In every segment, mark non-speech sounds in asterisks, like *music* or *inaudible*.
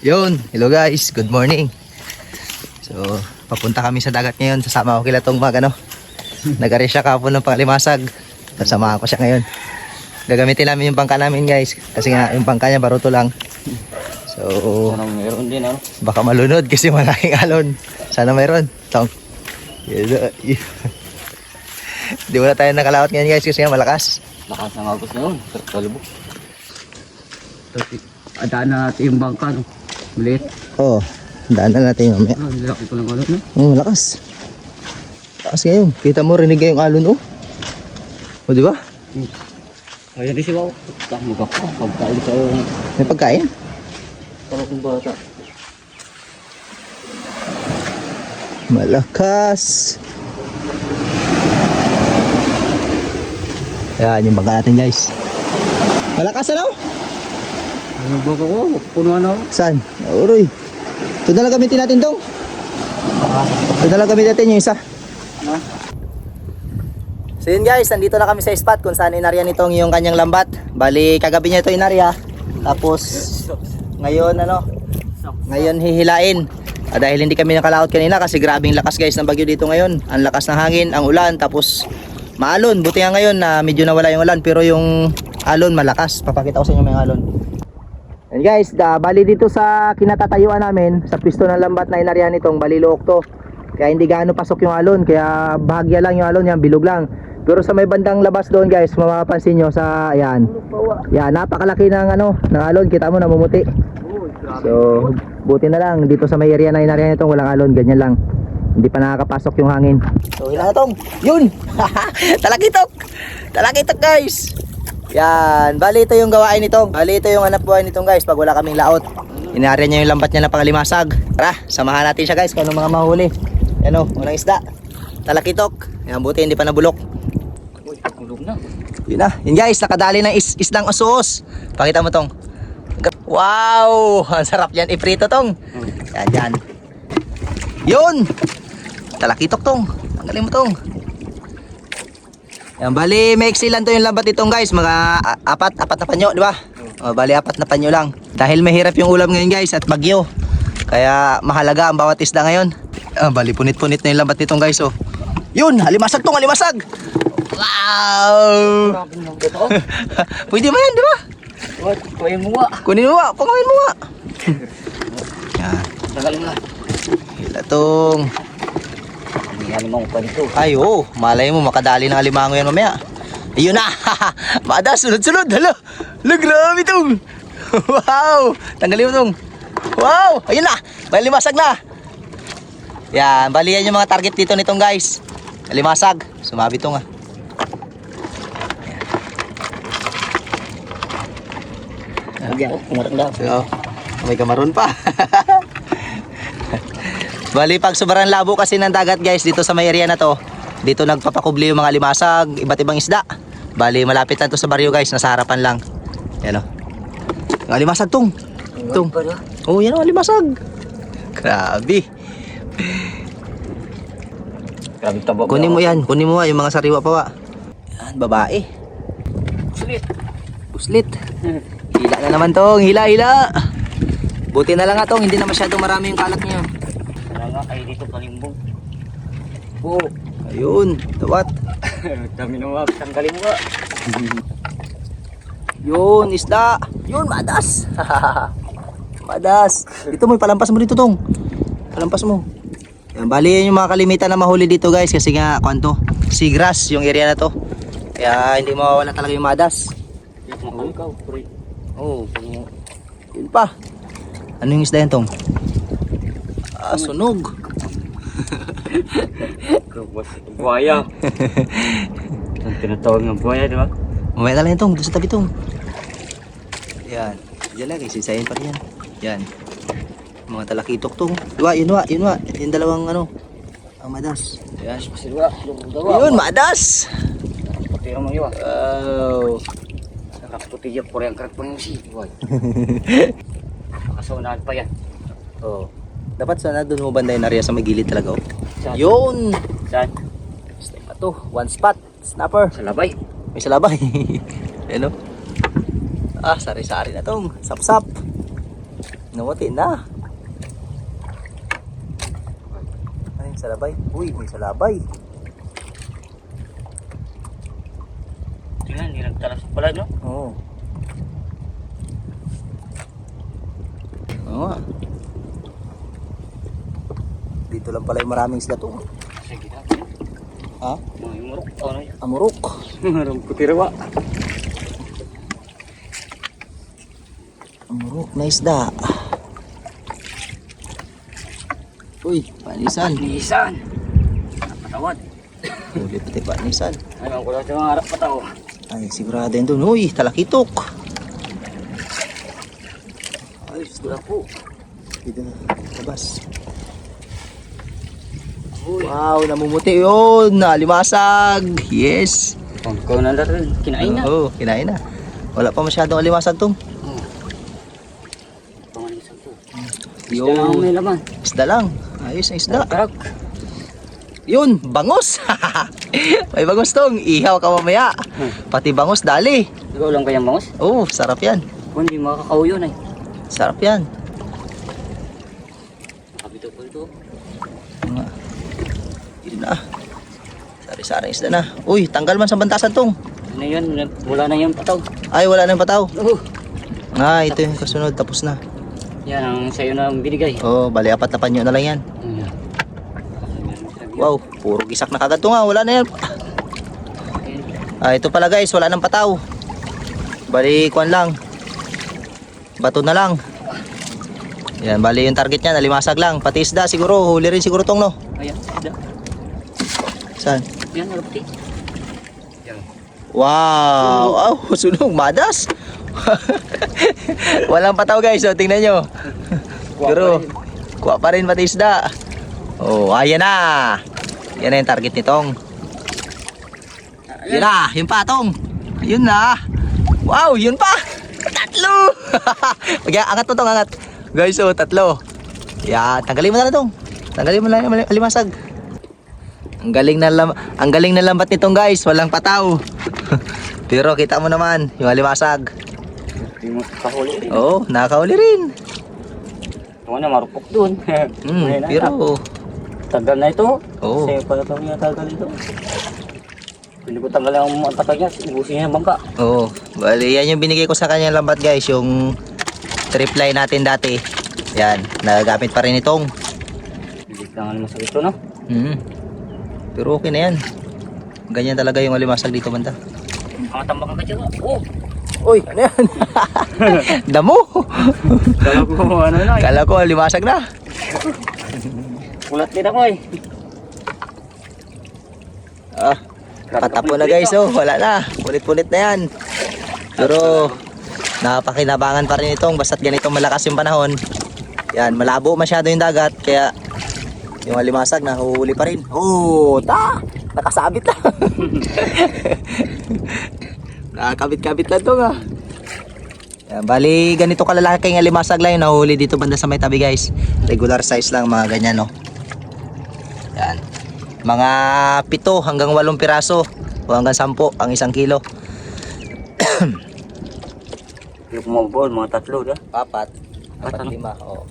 Yun, hello guys, good morning. So, papunta kami sa dagat ngayon. Sasama ko kila tong mag ano. *laughs* Nag-arrange siya kapon ng pangalimasag. Sasama ko siya ngayon. Gagamitin namin yung bangka namin guys. Kasi nga, yung bangka niya baruto lang. So, Anong meron din ano? baka malunod kasi malaking alon. Sana mayroon. Tong. Di wala tayo nakalawat ngayon guys kasi nga malakas. Lakas ng agos na yun. Kalbo. Adaan na natin yung bangka no. Maliit. Oo, oh, daan na natin mamaya. Ah, nilaki ko lang ulit no. Oh, lakas. Lakas ngayon. Kita mo, rinig yung alon, oh. O, di ba? Ayan din si Wow. Pa. Pagkain sa'yo. May pagkain. Para kung bata. Malakas. Yan, yung bangka natin, guys. Malakas, ano? Ano ba ko? Puno ano? Saan? Uroy. Ito na lang gamitin natin tong. Ito na lang gamitin natin yung isa. Ha? So yun guys, nandito na kami sa spot kung saan inarya nitong yung kanyang lambat. Bali, kagabi niya ito inarya. Tapos, ngayon ano, ngayon hihilain. Ah, dahil hindi kami nakalaot kanina kasi grabing lakas guys ng bagyo dito ngayon. Ang lakas ng hangin, ang ulan, tapos maalon. Buti nga ngayon na medyo nawala yung ulan pero yung alon malakas. Papakita ko sa inyo may alon. And guys, da, bali dito sa kinatatayuan namin, sa pisto ng lambat na inarya nitong balilook to. Kaya hindi gaano pasok yung alon, kaya bahagya lang yung alon, yan bilog lang. Pero sa may bandang labas doon guys, mapapansin nyo sa, ayan. Yan, napakalaki ng ano, ng alon, kita mo namumuti. So, buti na lang, dito sa may area na inarya nitong walang alon, ganyan lang. Hindi pa nakakapasok yung hangin. So, ilan na tong? Yun! *laughs* Talakitok! Talakitok guys! Yan, bali ito yung gawain nitong. Bali ito yung hanap buhay nitong guys pag wala kaming laot. Inarya niya yung lambat niya na pangalimasag. Tara, samahan natin siya guys kung anong mga mahuli. Yan o, unang isda. Talakitok. Yan, buti hindi pa nabulok. Uy, tulog na. Yun na. Yun guys, nakadali ng is isdang usos. Pakita mo tong. Wow! *laughs* Ang sarap yan iprito tong. Yan, yan. Yun! Talakitok tong. Tanggalin mo tong. Yan, bali, may excellent to yung lambat itong guys. Mga apat, apat na panyo, di ba? O, bali, apat na panyo lang. Dahil mahirap yung ulam ngayon guys at bagyo. Kaya mahalaga ang bawat isda ngayon. Ah, bali, punit-punit na yung lambat nitong guys. Oh. Yun, halimasag tong, halimasag! Wow! *laughs* Pwede mo yan, di ba? Kuya mo nga. Kunin mo nga, pangawin mo nga. *laughs* Yan, Tagalin nga. hila tong. Pa dito. Ay, oo, malay mo, makadali ng alimango yan mamaya. Ayun na, *laughs* mada, sunod-sunod, hala. Hala, grabe tong. *laughs* wow, tanggalin mo tong. Wow, ayun na, may limasag na. Yan, bali yan yung mga target dito nitong guys. Limasag, sumabi to nga. Lagyan ko. Kumarang daw. So, may kamaron pa. *laughs* Bali, pag sobrang labo kasi ng dagat guys, dito sa may area na to, dito nagpapakubli yung mga limasag, iba't ibang isda. Bali, malapit lang to sa baryo guys, nasa harapan lang. Yan o. Yung limasag tong. Tong. Oh, yan o, limasag. Grabe. Grabe taba. Kunin mo yan, kunin mo yung mga sariwa pa wa. Yan, babae. Sulit. Buslit. Hila na naman tong, hila, hila. Buti na lang nga tong, hindi na masyadong marami yung kalat niyo. Dito kalimbong. Oo. Ayun, tawat. *laughs* Dami na mga tanggalin mo. *laughs* Yun, isda. Yun, madas. *laughs* madas. Dito mo, palampas mo dito tong. Palampas mo. Yan, bali yan yung mga kalimitan na mahuli dito guys kasi nga, kwanto, seagrass yung area na to. Kaya hindi mawawala talaga yung madas. Mo ikaw. Pre. Oh, yun pa. Ano yung isda yan tong? Ah, sunog. Buhaya. Ang tinatawag ng buhaya, di ba? Mamaya na lang yung tong, doon sa tabi tong. Yan. Diyan lang, isisayin pa rin yan. Yan. Mga talakitok tong. Diba, yun wa, yun wa. Yung dalawang ano, ang madas. Yan. Yun, madas! Pati ang mga iwa. Wow. Nakaputi yung puri ang karat po si. Buhay. *laughs* Makasunahan pa yan. Oh. Dapat sana doon mo banda yung area sa may gilid talaga. Oh. Saan? Yun! Saan? Step pa to. One spot. Snapper. Sa labay. May salabay. *laughs* Ano? Ah, sari-sari na tong. Sap-sap. Namuti na. Ay, salabay. Uy, may salabay. Tingnan, hindi nagtalas pala, no? Oo. Oo nga. Dito lang pala yung maraming isda to. Ha? Amurok. Maram kutirawa. Amurok na isda. Uy, panisan. Nisan. Napatawad. Huli pati panisan. Ay, ang sa mga harap pataw. Ay, sigurado yun doon. Uy, talakitok. Ay, sudah po. Dito na, labas. Uy. Wow, namumuti yun. Nalimasag. Yes. Kung ikaw na rin, kinain na. Oo, kinain na. Wala pa masyadong alimasag tong. Oo. Pangalisan po. Isda lang may laman. Isda lang. Ayos ang isda. Karak. Yun, bangus. *laughs* May bangus tong. Ihaw ka mamaya. Pati bangus dali. Ikaw lang kayang bangus? Oh, sarap yan. Kung hindi makakao yun ay. Sarap yan. Nakabito po ito. Nga. Yun na. Sari-sari isda na. Uy, tanggal man sa bantasan tong. Ano yun? Wala na yung pataw. Ay, wala nang pataw. Oo. Ah, ito yung kasunod. Tapos na. Yan ang sa'yo na binigay. Oh, bali apat na panyo na lang yan. Wow, puro gisak na kagad to nga. Wala na yan. Ah, ito pala guys, wala nang pataw. Bali, kuan lang. Bato na lang. Yan, bali yung target niya, nalimasag lang. Pati isda siguro, huli rin siguro tong no. Ayan. Isda. Saan? Yan, nalapti. Yan. Wow! Oh, *laughs* sunog, madas. *laughs* Walang pataw guys, so tingnan nyo. Pero, kuha pa rin pati isda. Oh, ayan na. Yan na yung target nitong. Yun na, yung patong. Yun na. Wow, yun pa. Tatlo. *laughs* Pag angat mo tong, angat. Guys, oh, tatlo. Yan, tanggalin mo na na tong. Tanggalin mo na yung alimasag. Ang galing na lam ang galing na lambat nitong guys, walang pataw. *laughs* Pero kita mo naman, yung alimasag. Yung kahuli rin. Oo, nakakauli rin. Ito na, marupok dun. *laughs* Ayan na. pero Tagal na ito. Oo. Kasi pala ito niya tagal ito. Hindi ko tanggal ang mga tagal niya. Ibusin niya yung bangka. Oo, bali yan yung binigay ko sa kanya lambat guys, yung trip line natin dati. Yan, nagagamit pa rin itong. Hindi ka nga naman sa ito, no? Hmm. Pero okay na yan. Ganyan talaga yung alimasag dito banda. Mga tambakan ka dyan. Oh! Uy, ano yan? *laughs* Damo! Kala ko ano na. eh. Kala ko alimasag na. Ulat din ako eh. Ah, patapo na guys, oh, wala na. Punit-punit na yan. Pero napakinabangan pa rin itong basta't ganitong malakas yung panahon. Yan, malabo masyado yung dagat kaya yung alimasag nahuhuli pa rin. Oh, ta! Nakasabit na. *laughs* Nakakabit-kabit lang to nga. Yan, bali ganito kalalaki yung alimasag lang yung nahuhuli dito banda sa may tabi guys. Regular size lang mga ganyan no. Yan. Mga pito hanggang walong piraso o hanggang sampo ang isang kilo. Yung kumabol, mga tatlo da. Apat. Apat, ano? lima. Oh.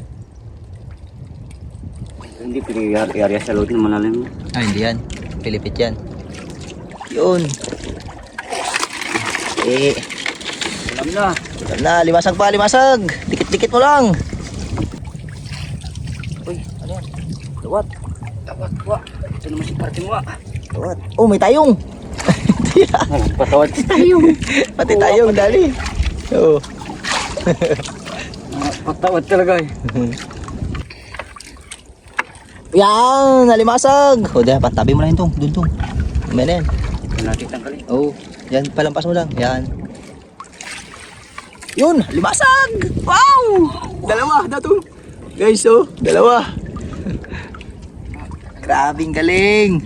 Hindi pinag-area sa loob ng malalim. Ay, hindi yan. Pilipit yan. Yun. Eh, Alam na. alam na, limasag pa, limasag. Dikit-dikit mo lang. Uy, ano yan? Luwat. Tawat wa. Ito naman si parte mo ah. Luwat. Oh, may tayong. *laughs* Patawad si tayo. Pati tayong, dali. Ah, Patawad talaga eh. *laughs* Yan, nalimasag. O, diyan, patabi mo na yun tong. Doon tong. Na yan. Natin tanggalin. Oh, yan, palampas mo lang. Yan. Yun, limasag! Wow! Dalawa, dato. Guys, oh, dalawa. *laughs* Grabing galing.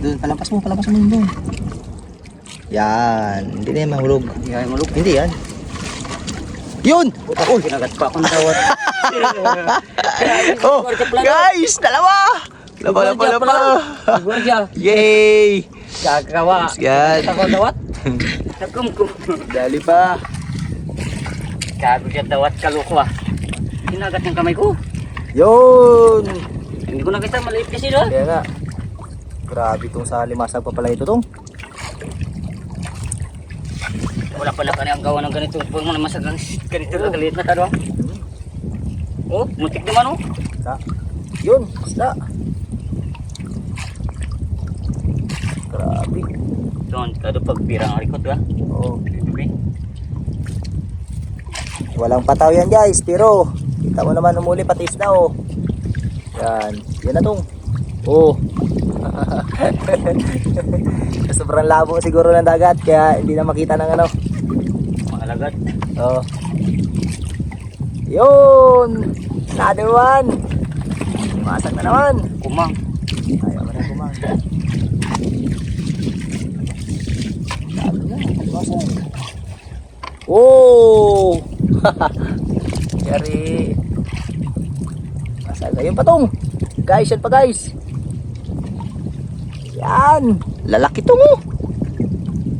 Doon, palampas mo, palampas mo doon. Yan, hindi na yan mahulog. Hindi mo Hindi yan. Yun! Oh, kinagat pa akong tawad. *laughs* Oh, guys, dalawa! Laba, laba, laba. Yay! Gagawa. Yan. Ako dawat. *laughs* Nakum ko. Dali pa. Gago siya dawat kalukwa. kinagat ng kamay ko. Yun! Hindi ko nakita, maliit kasi doon. Kaya nga. Grabe itong sa limasag pa pala ito tong. Wala pala ka ang gawa ng ganito. Huwag mo na masagang ganito na kaliit na taro. Oh, muntik naman oh. Sa. Yun, isda. Grabe. Doon, kado pag pirang ang likod ba? Oh, Okay. walang pataw yan guys, pero kita mo naman umuli pati isda oh. Yan, yan na tong. Oh. *laughs* Sobrang labo siguro ng dagat kaya hindi na makita ng ano. Mga lagat. Oh. Yun! Another one! Masag na naman! Kumang. Ayaw mo na kumang. *laughs* Na. Oh! Yari. Masag. Ayun pa tong. Guys, yan pa guys. Yan! Lalaki to mo!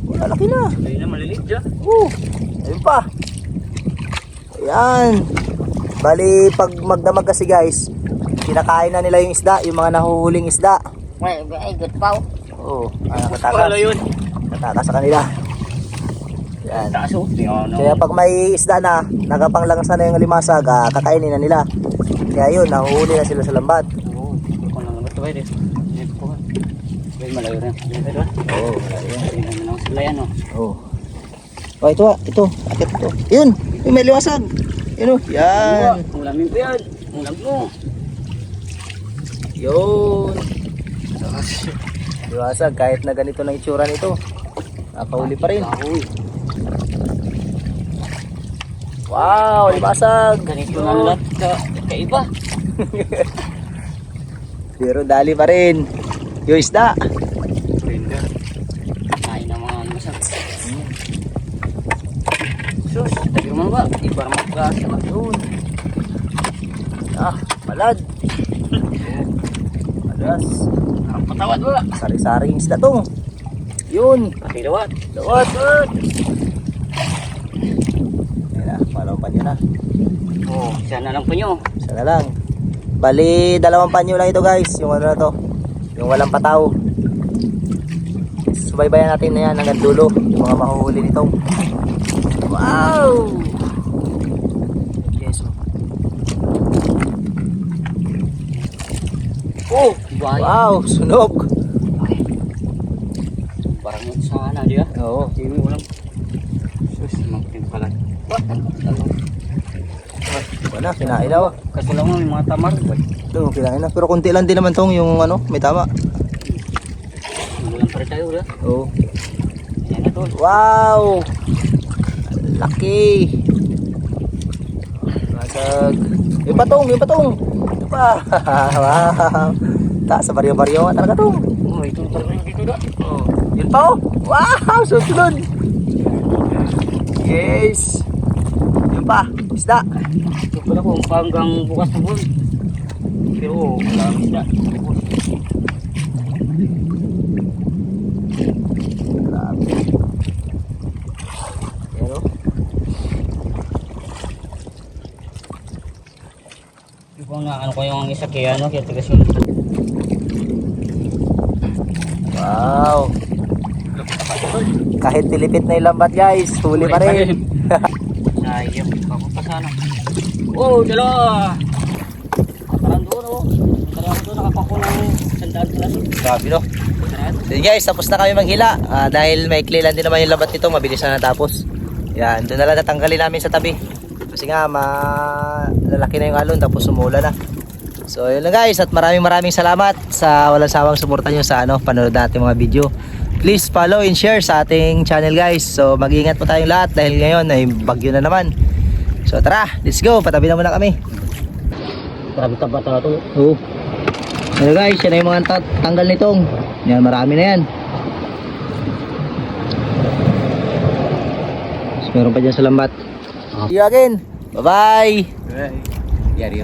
Oh, lalaki na. Ayun na, maliliit dyan. Oh, ayun pa. Ayan. Bali, pag magdamag kasi guys, kinakain na nila yung isda, yung mga nahuhuling isda. Ay, ay, good pao. Oo, oh, ah, Palo kataka, yun. kataka sa kanila. Yan. Oh. Mo. Kaya pag may isda na, nakapanglangasan na yung limasag, ah, kakainin na nila. Kaya yun, nahuhuli na sila sa lambat. Oo, hindi ko lang ito eh. Ay, malayo rin. Dito ba? Oo, Tingnan mo naman sila yan oh. oh. Oh, ito ah, ito, akit ito. Yun, yung may limasag. Yun oh, yan. Ang lamin pa yan. Lag mo. Yun. *laughs* Liwasag, kahit na ganito na itsura nito. Nakahuli pa rin. Uy, Wow, limasag. ganito na lahat ka, kaiba. *laughs* Pero dali pa rin. Yung isda. Brenda. Ay na mga masak. Sus, tabi mo ba? Iba naman ka. Yun. Ah, malad. Malas. Ang patawad ba? Sari-saring isda to. Yun. Pati dawat. Lawat. Lawat. Ayan na, malaw pa niya na. Oh, siya na lang po nyo. Isa na lang. Bali, dalawang panyo lang ito guys. Yung ano na to. Yung walang pataw. Subaybayan natin na yan hanggang dulo. Yung mga mahuhuli nitong. Wow! Yes. Oh. Wow, sunog. Parang yun sa ano, di ba? Oo. Hindi mo lang. Sus, magpin pala. What? Wala, kinain na. oh. Kaso lang mo, may mga tamar. Ito, kinain na. Pero konti lang din naman tong yung ano, may tama. Walang pa rin tayo, wala. Oo. Wow! Laki! Masag. Yung patong, yung patong! Ito pa! *laughs* wow! Ta, sa baryo-baryo nga talaga to. Oh, ito talaga yung dito na. Oh. Yun pa oh! Wow! Susunod! Yes! Yun pa, isda. Pala ko, hanggang bukas na buwan. Pero wala ang isda. Grabe. Pero, Hindi ko na ano ko yung isa kaya ano, kaya tigas yung wow! Kahit tilipit na yung lambat guys, huli pa rin. Sayang, ako pa sana. Oh, dalawa! Parang doon oh. Parang doon, nakapako ng sandaan plus. Grabe no? So guys, tapos na kami maghila. Ah, dahil maikli lang din naman yung labat nito, mabilis na natapos. Yan, doon na lang natanggalin namin sa tabi. Kasi nga, malalaki na yung alon, tapos sumula na. So yun lang guys, at maraming maraming salamat sa walang sawang suporta nyo sa ano, panonood natin mga video. Please follow and share sa ating channel guys. So mag-iingat po tayong lahat dahil ngayon ay bagyo na naman. So tara, let's go, patabi na muna kami. Grabe taba taba to. Oo. Ano guys, yan na yung mga ta- tanggal nitong. Yan, marami na yan. So, meron pa dyan sa lambat. See you again. Bye-bye. Yari